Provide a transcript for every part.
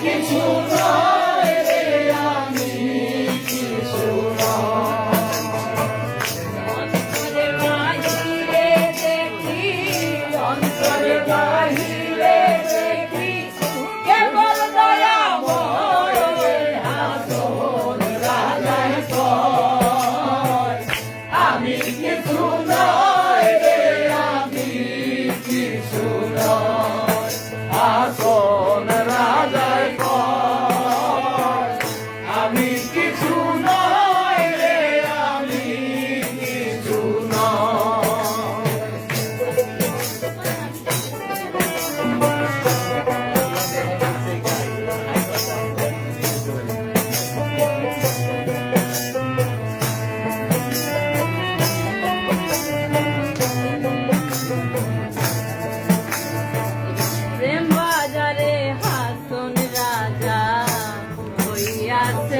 Christmas.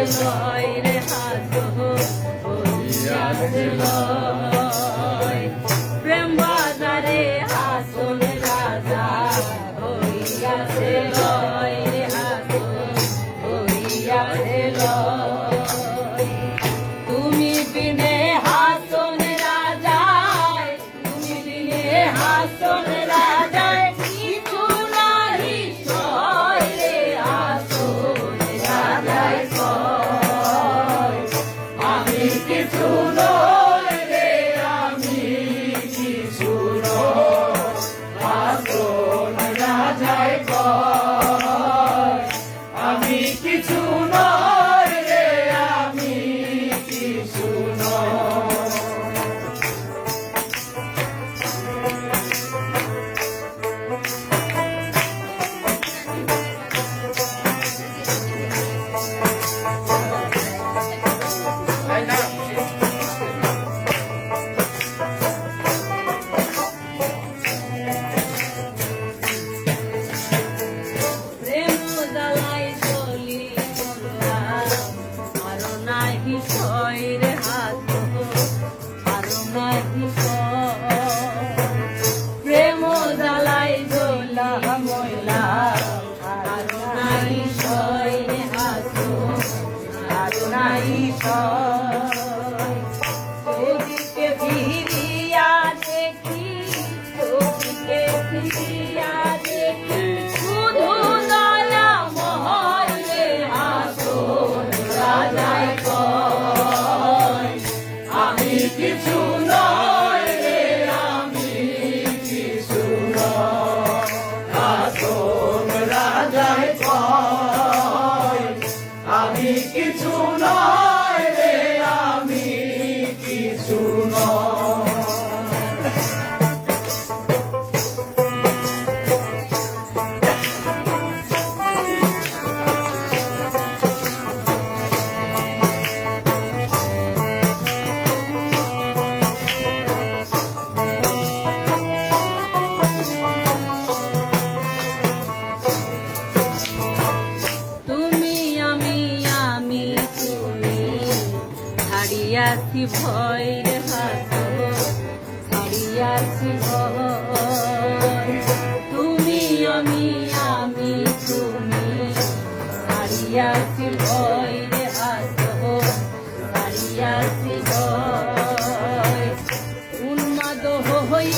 মায়ের হাত নয় ওদিকে ফিরিয়া দেখি, ওদিকে ফিরিয়া দেখি। শুধু দয়া মহলে আসন রাজায় আমি কিছু নয় রে, আমি কিছু নয়। আসন রাজায় আমি কিছু নয় ছাড়িয়াছি ভয় রে হাত, ছাড়িয়াছি ভয়। তুমি আমি আমি তুমি, ছাড়িয়াছি ভয় রে হাত, ছাড়িয়াছি ভয়। উন্মাদ হই